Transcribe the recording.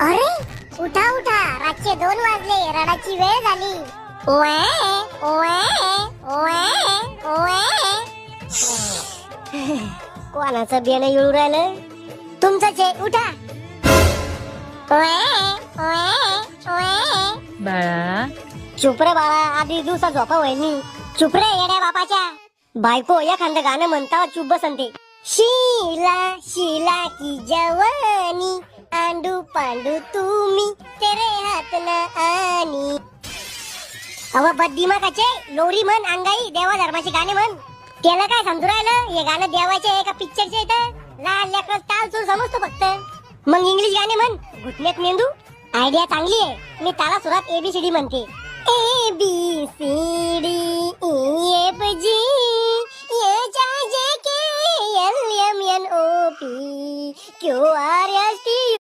अरे उठा उठा. रातचे दोन वाजले. रडाची वेळ झाली. ओए ओए ओए ओए. कोणाचं बियाणं येऊ राहिलं? तुमचंच आहे. उठा. ओए ओए ओए. बाळा. चुप रे बाळा. आधी दिवसा झोपा वहिनी. चुप रे येड्या बापाच्या. बायको एखादं गाणं म्हणता चुप बसंते शीला शीला की जवानी. पांडू पांडू तुम्ही तेरे हात ना अवा बद्दी बद्दिमाकाचे लोरी म्हण अंगाई देवा धर्माचे गाणे म्हण. त्याला काय समजू राहिलं? हे गाणं देवाचे आहे का पिक्चरचे इथं. लहान लेकर ताल चूर समजतो फक्त. मग इंग्लिश गाणे म्हण घुटण्यात मेंदू आयडिया चांगली आहे. मी ताला सुरात एबीसीडी म्हणते. A B C D E F G H I J K L M N O P Q R S T